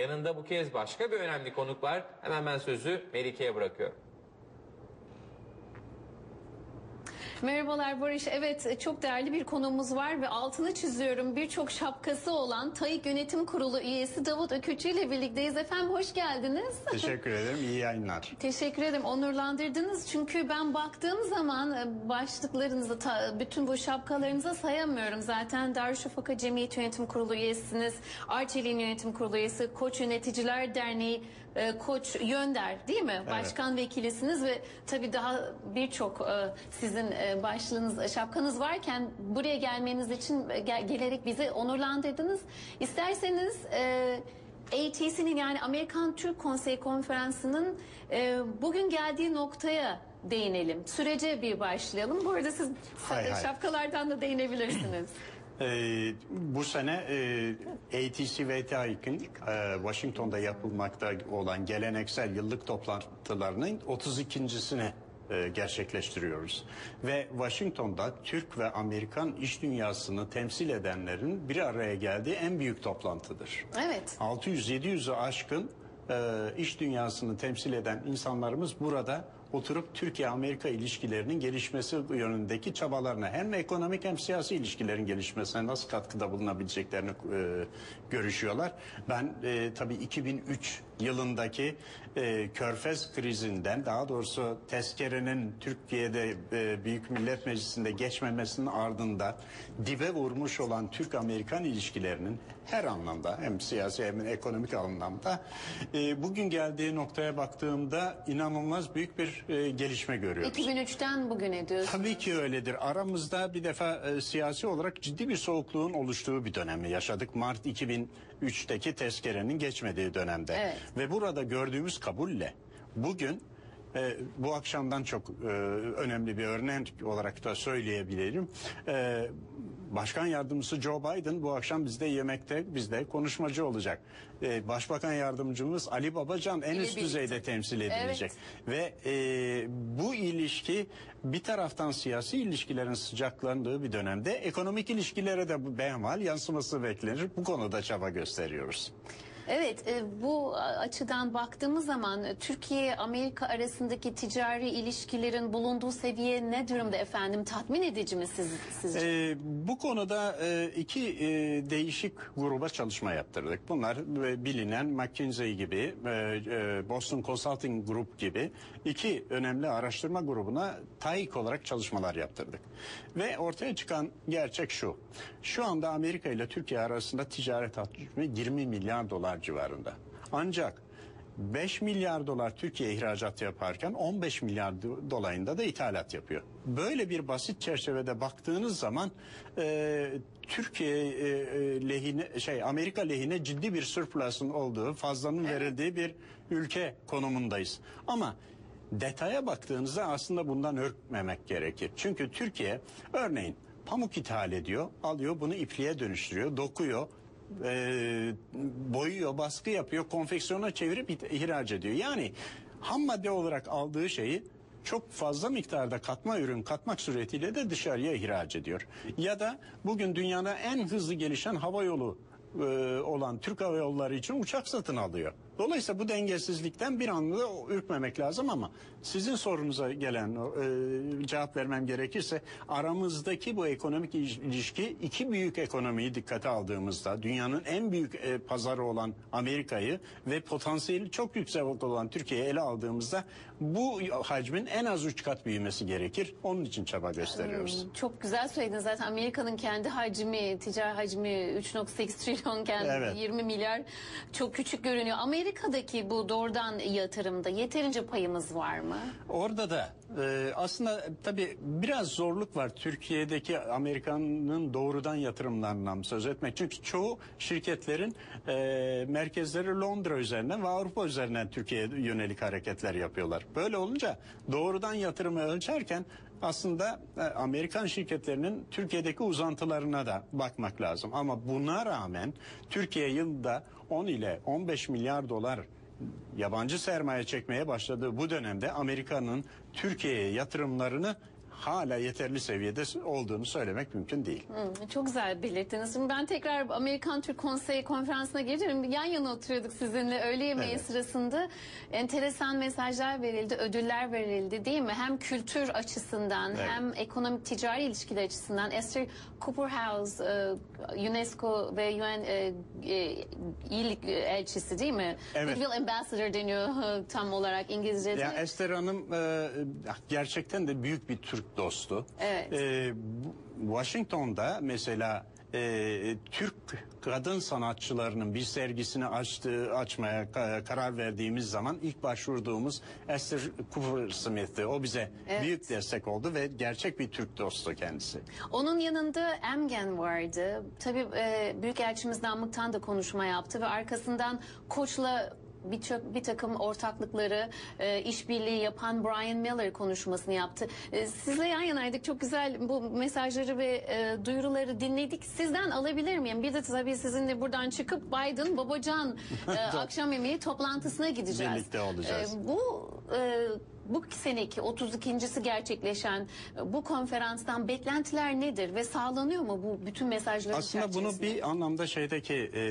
Yanında bu kez başka bir önemli konuk var. Hemen ben sözü Melike'ye bırakıyorum. Merhabalar Barış. Evet çok değerli bir konuğumuz var ve altını çiziyorum. Birçok şapkası olan TAİK Yönetim Kurulu üyesi Davut Ökücü ile birlikteyiz. Efendim hoş geldiniz. Teşekkür ederim. İyi yayınlar. Teşekkür ederim. Onurlandırdınız. Çünkü ben baktığım zaman e, başlıklarınızı, bütün bu şapkalarınıza sayamıyorum. Zaten Darüşşafaka Cemiyet Yönetim Kurulu üyesiniz. Arçelik'in Yönetim Kurulu üyesi, Koç Yöneticiler Derneği, e, Koç Yönder değil mi? Başkan vekilisiniz ve tabii daha birçok e, sizin e, başlığınız, şapkanız varken buraya gelmeniz için e, gel- gelerek bizi onurlandırdınız. İsterseniz e, ATC'nin yani Amerikan Türk Konsey Konferansı'nın e, bugün geldiği noktaya değinelim. Sürece bir başlayalım. Bu arada siz Hay hay. şapkalardan da değinebilirsiniz. Ee, bu sene e, ATC ve TAİK'in e, Washington'da yapılmakta olan geleneksel yıllık toplantılarının 32.sini e, gerçekleştiriyoruz. Ve Washington'da Türk ve Amerikan iş dünyasını temsil edenlerin bir araya geldiği en büyük toplantıdır. Evet. 600-700'ü aşkın e, iş dünyasını temsil eden insanlarımız burada oturup Türkiye-Amerika ilişkilerinin gelişmesi yönündeki çabalarına hem ekonomik hem siyasi ilişkilerin gelişmesine nasıl katkıda bulunabileceklerini e, görüşüyorlar. Ben e, tabii 2003 yılındaki e, Körfez krizinden daha doğrusu tezkerenin Türkiye'de e, Büyük Millet Meclisi'nde geçmemesinin ardında dibe vurmuş olan Türk-Amerikan ilişkilerinin her anlamda hem siyasi hem ekonomik anlamda e, bugün geldiği noktaya baktığımda inanılmaz büyük bir e, gelişme görüyoruz. 2003'ten bugüne diyorsunuz. Tabii ki öyledir. Aramızda bir defa e, siyasi olarak ciddi bir soğukluğun oluştuğu bir dönemi yaşadık. Mart 2003'teki tezkerenin geçmediği dönemde. Evet. Ve burada gördüğümüz kabulle bugün e, bu akşamdan çok e, önemli bir örnek olarak da söyleyebilirim. E, Başkan yardımcısı Joe Biden bu akşam bizde yemekte bizde konuşmacı olacak. E, Başbakan yardımcımız Ali Babacan en üst birlikte. düzeyde temsil edilecek. Ve e, bu ilişki bir taraftan siyasi ilişkilerin sıcaklandığı bir dönemde ekonomik ilişkilere de bu behmal yansıması beklenir. Bu konuda çaba gösteriyoruz. Evet, e, bu açıdan baktığımız zaman e, Türkiye-Amerika arasındaki ticari ilişkilerin bulunduğu seviye ne durumda efendim? Tatmin edici mi siz, sizce? Ee, bu konuda e, iki e, değişik gruba çalışma yaptırdık. Bunlar e, bilinen McKinsey gibi, e, e, Boston Consulting Group gibi iki önemli araştırma grubuna TAİK olarak çalışmalar yaptırdık. Ve ortaya çıkan gerçek şu. Şu anda Amerika ile Türkiye arasında ticaret hacmi 20 milyar dolar civarında. Ancak 5 milyar dolar Türkiye ihracat yaparken 15 milyar do- dolayında da ithalat yapıyor. Böyle bir basit çerçevede baktığınız zaman e, Türkiye e, e, lehine şey Amerika lehine ciddi bir surplus'ın olduğu, fazlanın verildiği bir ülke konumundayız. Ama detaya baktığınızda aslında bundan ürkmemek gerekir. Çünkü Türkiye örneğin pamuk ithal ediyor, alıyor bunu ipliğe dönüştürüyor, dokuyor, e, boyuyor, baskı yapıyor, konfeksiyona çevirip ihraç ediyor. Yani ham madde olarak aldığı şeyi çok fazla miktarda katma ürün katmak suretiyle de dışarıya ihraç ediyor. Ya da bugün dünyada en hızlı gelişen hava yolu e, olan Türk Hava Yolları için uçak satın alıyor. Dolayısıyla bu dengesizlikten bir anda ürkmemek lazım ama sizin sorunuza gelen e, cevap vermem gerekirse aramızdaki bu ekonomik il- ilişki iki büyük ekonomiyi dikkate aldığımızda dünyanın en büyük e, pazarı olan Amerika'yı ve potansiyeli çok yüksek olan Türkiye'yi ele aldığımızda bu hacmin en az üç kat büyümesi gerekir. Onun için çaba gösteriyoruz. Çok güzel söylediniz zaten Amerika'nın kendi hacmi, ticari hacmi 3.8 trilyonken Evet. 20 milyar çok küçük görünüyor. Amerika'daki bu doğrudan yatırımda yeterince payımız var mı? Orada da e, aslında tabii biraz zorluk var Türkiye'deki Amerikan'ın doğrudan yatırımlarından söz etmek. Çünkü çoğu şirketlerin e, merkezleri Londra üzerinden ve Avrupa üzerinden Türkiye'ye yönelik hareketler yapıyorlar. Böyle olunca doğrudan yatırımı ölçerken aslında e, Amerikan şirketlerinin Türkiye'deki uzantılarına da bakmak lazım. Ama buna rağmen Türkiye yılda 10 ile 15 milyar dolar yabancı sermaye çekmeye başladığı bu dönemde Amerika'nın Türkiye'ye yatırımlarını hala yeterli seviyede olduğunu söylemek mümkün değil. Hı, Çok güzel belirttiniz. Şimdi ben tekrar Amerikan Türk Konseyi konferansına gelirim. Yan yana oturuyorduk sizinle öğle yemeği Evet. sırasında. Enteresan mesajlar verildi, ödüller verildi değil mi? Hem kültür açısından Evet. hem ekonomik ticari ilişkiler açısından. Esther Cooperhouse, e, UNESCO ve UN e, e, iyilik elçisi değil mi? Evet. Goodwill Ambassador deniyor tam olarak İngilizce'de. Ya Esther Hanım gerçekten de büyük bir Türk dostu. Evet. E, Washington'da mesela e, Türk kadın sanatçılarının bir sergisini açtığı açmaya ka- karar verdiğimiz zaman ilk başvurduğumuz Esther Cooper Smith'ti. O bize Evet. büyük destek oldu ve gerçek bir Türk dostu kendisi. Onun yanında Emgen vardı. Tabii e, Büyükelçimiz Namık'tan da konuşma yaptı ve arkasından Koç'la bir, çö- bir takım ortaklıkları, e, işbirliği yapan Brian Miller konuşmasını yaptı. E, sizle yan yanaydık. Çok güzel bu mesajları ve e, duyuruları dinledik. Sizden alabilir miyim? Bir de tabii sizinle buradan çıkıp Biden Babacan e, akşam yemeği toplantısına gideceğiz. Birlikte olacağız. E, bu e, bu seneki 32.si gerçekleşen e, bu konferanstan beklentiler nedir ve sağlanıyor mu bu bütün mesajların Aslında bunu çerçevesinde? bir anlamda şeydeki e,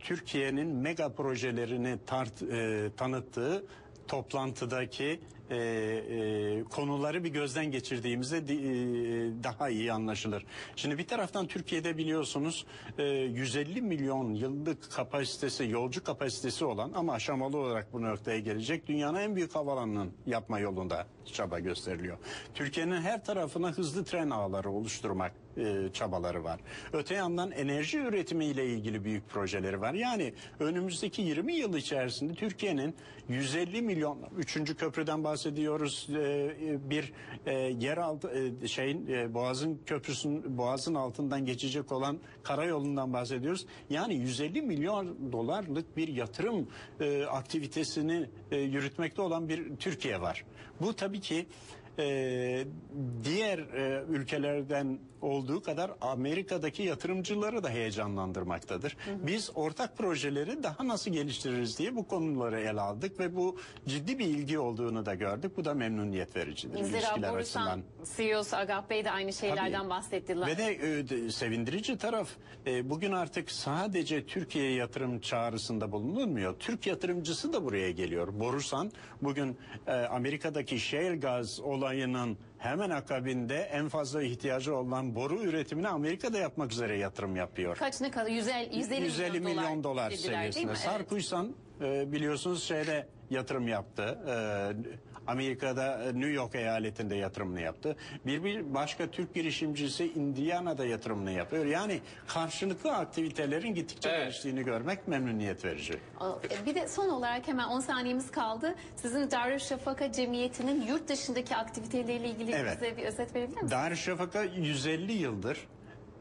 Türkiye'nin mega projelerini tart, e, tanıttığı toplantıdaki e, e, konuları bir gözden geçirdiğimizde di- e, daha iyi anlaşılır. Şimdi bir taraftan Türkiye'de biliyorsunuz e, 150 milyon yıllık kapasitesi, yolcu kapasitesi olan ama aşamalı olarak bu noktaya gelecek dünyanın en büyük havalanının yapma yolunda çaba gösteriliyor. Türkiye'nin her tarafına hızlı tren ağları oluşturmak e, çabaları var. Öte yandan enerji üretimiyle ilgili büyük projeleri var. Yani önümüzdeki 20 yıl içerisinde Türkiye'nin 150 milyon 3. köprüden bahsediyoruz. E, e, bir e, yeraltı e, şeyin Boğaz'ın köprüsünün Boğaz'ın altından geçecek olan karayolundan bahsediyoruz. Yani 150 milyon dolarlık bir yatırım aktivitesini yürütmekte olan bir Türkiye var. Bu tabii ki e, diğer e, ülkelerden olduğu kadar Amerika'daki yatırımcıları da heyecanlandırmaktadır. Biz ortak projeleri daha nasıl geliştiririz diye bu konuları ele aldık ve bu ciddi bir ilgi olduğunu da gördük. Bu da memnuniyet vericidir Zira Borusan açısından. CEO'su Agah Bey de aynı şeylerden Tabii. bahsettiler. Ve de e, de- sevindirici taraf e, bugün artık sadece Türkiye yatırım çağrısında bulunulmuyor. Türk yatırımcısı da buraya geliyor. Borusan bugün e, Amerika'daki shale gaz olayının hemen akabinde en fazla ihtiyacı olan boru üretimini Amerika'da yapmak üzere yatırım yapıyor. Kaç ne kadar? 150, 150, 150 milyon dolar mi? seviyesinde. Sarkuysan e, biliyorsunuz şeyde yatırım yaptı. E, Amerika'da e, New York eyaletinde yatırımını yaptı. Bir, bir başka Türk girişimcisi Indiana'da yatırımını yapıyor. Yani karşılıklı aktivitelerin gittikçe Evet. geliştiğini görmek memnuniyet verici. E, Bir de son olarak hemen 10 saniyemiz kaldı. Sizin Darüşşafaka Cemiyeti'nin yurt dışındaki aktiviteleriyle ilgili Evet. bize bir özet verebilir misiniz? Darüşşafaka 150 yıldır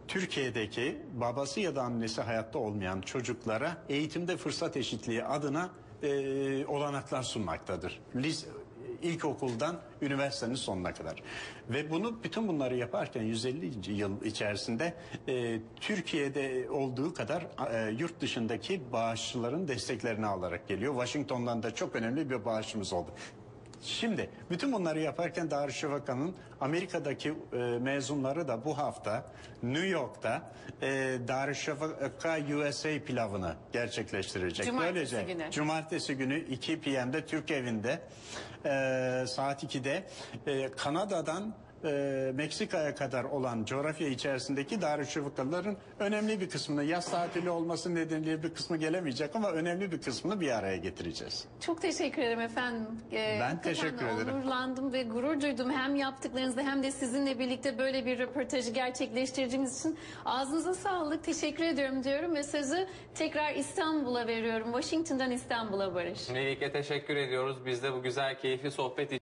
Türkiye'deki babası ya da annesi hayatta olmayan çocuklara eğitimde fırsat eşitliği adına e, olanaklar sunmaktadır. Lis, ilkokuldan üniversitenin sonuna kadar. Ve bunu bütün bunları yaparken 150. yıl içerisinde e, Türkiye'de olduğu kadar e, yurt dışındaki bağışçıların desteklerini alarak geliyor. Washington'dan da çok önemli bir bağışımız oldu. Şimdi bütün bunları yaparken Darüşşafaka'nın Amerika'daki e, mezunları da bu hafta New York'ta e, Darüşşafaka USA pilavını gerçekleştirecek. Cumartesi Böylece günü. cumartesi günü 2 PM'de Türk evinde e, saat 2'de e, Kanada'dan e, Meksika'ya kadar olan coğrafya içerisindeki Darüşşafakalıların önemli bir kısmını yaz tatili olması nedeniyle bir kısmı gelemeyecek ama önemli bir kısmını bir araya getireceğiz. Çok teşekkür ederim efendim. Ee, Ben teşekkür ederim. Onurlandım ve gurur duydum hem yaptıklarınızda hem de sizinle birlikte böyle bir röportajı gerçekleştirdiğiniz için. Ağzınıza sağlık, teşekkür ediyorum diyorum ve sözü tekrar İstanbul'a veriyorum. Washington'dan İstanbul'a Barış. Melike teşekkür ediyoruz. Biz de bu güzel keyifli sohbet